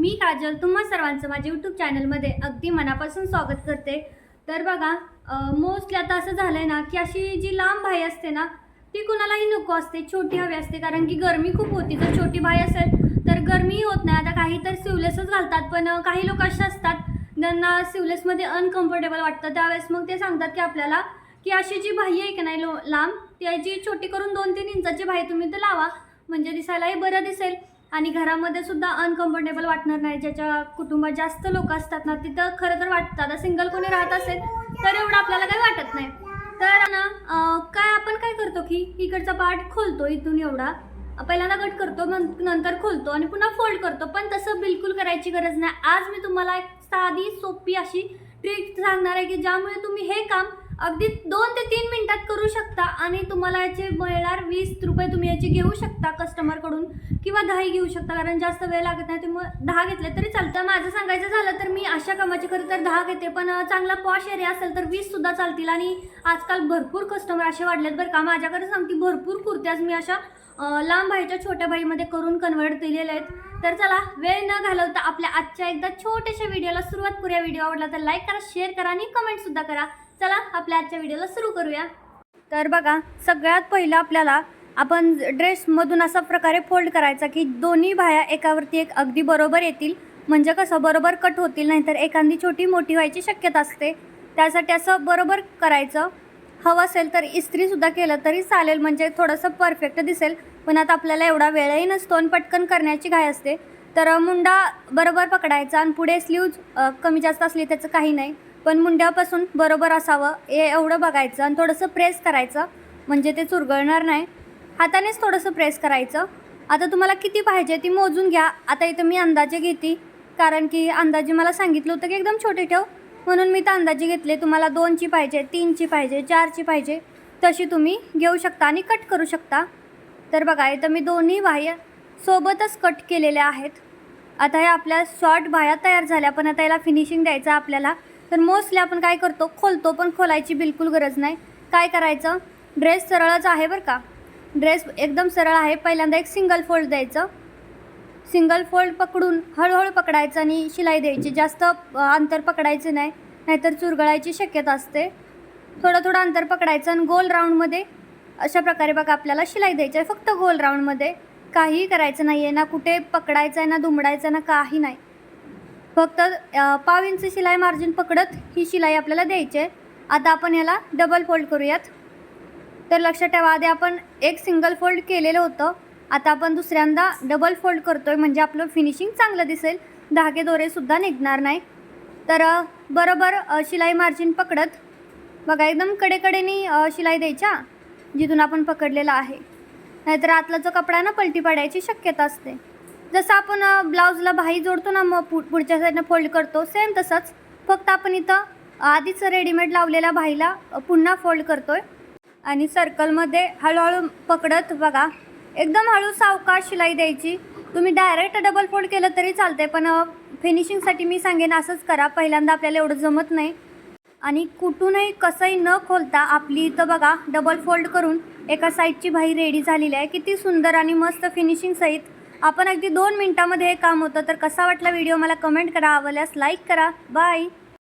मी काजल तुम्हा सर्वांचं माझ्या यूट्यूब चॅनलमध्ये अगदी मनापासून स्वागत करते. तर बघा मोस्टली आता असं झालं आहे ना की अशी जी लांब भाई असते ना ती कुणालाही नको असते छोटी हवी असते. कारण की गरमी खूप होती. जर छोटी भाई असेल तर गरमीही होत नाही. आता काही तर सिवलेसच घालतात पण काही लोक असे असतात ज्यांना सिवलेसमध्ये अनकम्फर्टेबल वाटतं. त्यावेळेस मग ते सांगतात की आपल्याला की अशी जी भाई आहे की नाही लो लांब त्याची छोटी करून दोन तीन इंचाची भाई तुम्ही तर लावा. म्हणजे दिसायलाही बरं दिसेल. आणि घरामध्ये सुद्धा अनकम्फर्टेबल वाटणार नाही. ज्याच्या कुटुंबात जास्त लोक असतात ना तिथं खरं तर वाटतं. आता सिंगल कोणी राहत असेल तर एवढं आपल्याला काही वाटत नाही. तर ना काय आपण काय करतो की इकडचा पार्ट खोलतो इथून एवढा. पहिल्यांदा कट करतो मग नंतर खोलतो आणि पुन्हा फोल्ड करतो. पण तसं बिलकुल करायची गरज नाही. आज मी तुम्हाला एक साधी सोपी अशी ट्रिक सांगणार आहे की ज्यामुळे तुम्ही हे काम अगदी दोन ते तीन मिनिटात करू शकता आणि तुम्हाला याचे मिळणार वीस रुपये तुम्ही याचे घेऊ शकता कस्टमरकडून किंवा दहाही घेऊ शकता कारण जास्त वेळ लागत नाही. तुम्ही दहा घेतले तरी चालतं. माझं सांगायचं झालं तर मी अशा कामाचे खरं तर दहा घेते पण चांगला पॉश एरिया असेल तर वीससुद्धा चालतील आणि आजकाल भरपूर कस्टमर असे वाढलेत बरं का. माझ्याकडे सांगते भरपूर कुर्त्याच मी अशा लांब भाईच्या छोट्या भाईमध्ये करून कन्वर्ट दिलेले आहेत. तर चला वेळ न घालवता आपल्या आजच्या एकदा छोट्याशा व्हिडिओला सुरुवात करूया. व्हिडिओ आवडला तर लाईक करा शेअर करा आणि कमेंटसुद्धा करा. चला आपल्या आजच्या व्हिडिओला सुरू करूया. तर बघा सगळ्यात पहिलं आपल्याला आपण ड्रेसमधून असा प्रकारे फोल्ड करायचा की दोन्ही भाया एकावरती एक अगदी बरोबर येतील. म्हणजे कसं बरोबर कट होतील नाहीतर एखादी छोटी मोठी व्हायची शक्यता असते. त्यासाठी असं बरोबर करायचं. हवं असेल तर इस्त्रीसुद्धा केलं तरी चालेल म्हणजे थोडंसं परफेक्ट दिसेल. पण आता आपल्याला एवढा वेळही नसतो आणि पटकन करण्याची घाय असते. तर मुंडा बरोबर पकडायचा आणि पुढे स्लीव्ज कमी जास्त असली त्याचं काही नाही. पण मुंड्यापासून बरोबर असावं हे एवढं बघायचं आणि थोडंसं प्रेस करायचं. म्हणजे ते चुरगळणार नाही. हातानेच थोडंसं प्रेस करायचं. आता तुम्हाला किती पाहिजे ती मोजून घ्या. आता इथं मी अंदाजे घेते. कारण की अंदाजे मला सांगितलं होतं की एकदम छोटे ठेव. म्हणून मी तर अंदाजे घेतले. तुम्हाला दोनची पाहिजे तीनची पाहिजे चारची पाहिजे. तशी तुम्ही घेऊ शकता आणि कट करू शकता. तर बघा इथं मी दोन्ही बाह्य सोबतच कट केलेल्या आहेत. आता हे आपल्या शॉर्ट बाह्या तयार झाल्या पण आता याला फिनिशिंग द्यायचं आपल्याला. तर मोस्टली आपण काय करतो खोलतो पण खोलायची बिलकुल गरज नाही. काय करायचं? ड्रेस सरळच आहे बरं का. ड्रेस एकदम सरळ आहे. पहिल्यांदा एक सिंगल फोल्ड द्यायचं. सिंगल फोल्ड पकडून हळूहळू पकडायचं आणि शिलाई द्यायची. जास्त अंतर पकडायचं नाही. नाहीतर चुरगळायची शक्यता असते. थोडं थोडं अंतर पकडायचं आणि गोल राऊंडमध्ये अशा प्रकारे बघा आपल्याला शिलाई द्यायची आहे. फक्त गोल राऊंडमध्ये काहीही करायचं नाही आहे ना कुठे पकडायचं आहे ना दुमडायचं ना काही नाही. फक्त पाव इंच शिलाई मार्जिन पकडत ही शिलाई आपल्याला द्यायची आहे. आता आपण याला डबल फोल्ड करूयात. तर लक्षात ठेवा आधी आपण एक सिंगल फोल्ड केलेलं होतं. आता आपण दुसऱ्यांदा डबल फोल्ड करतोय म्हणजे आपलं फिनिशिंग चांगलं दिसेल. धागे दोरेसुद्धा निघणार नाही. तर बरोबर शिलाई मार्जिन पकडत. बघा एकदम कडेकडेनी शिलाई द्यायच्या जिथून आपण पकडलेला आहे. नाहीतर आतला जो कपडा ना पलटी पडायची शक्यता असते. जसं आपण ब्लाऊजला बाही जोडतो ना मग पु पुढच्या साईडनं फोल्ड करतो सेम तसंच. फक्त आपण इथं आधीच रेडीमेड लावलेल्या बाहीला पुन्हा फोल्ड करतो आहे आणि सर्कलमध्ये हळूहळू पकडत बघा. एकदम हळू सावकाश शिलाई द्यायची. तुम्ही डायरेक्ट डबल फोल्ड केलं तरी चालते पण फिनिशिंगसाठी मी सांगेन असंच करा. पहिल्यांदा आपल्याला एवढं जमत नाही. आणि कुठूनही कसंही न खोलता आपली इथं बघा डबल फोल्ड करून एका साईडची भाई रेडी झालेली आहे. किती सुंदर आणि मस्त फिनिशिंग सहित आपण अगदी दोन मिनटामध्ये हे काम होतं तर कसा वाटला व्हिडिओ मला कमेंट करा. आवडल्यास लाईक करा. बाय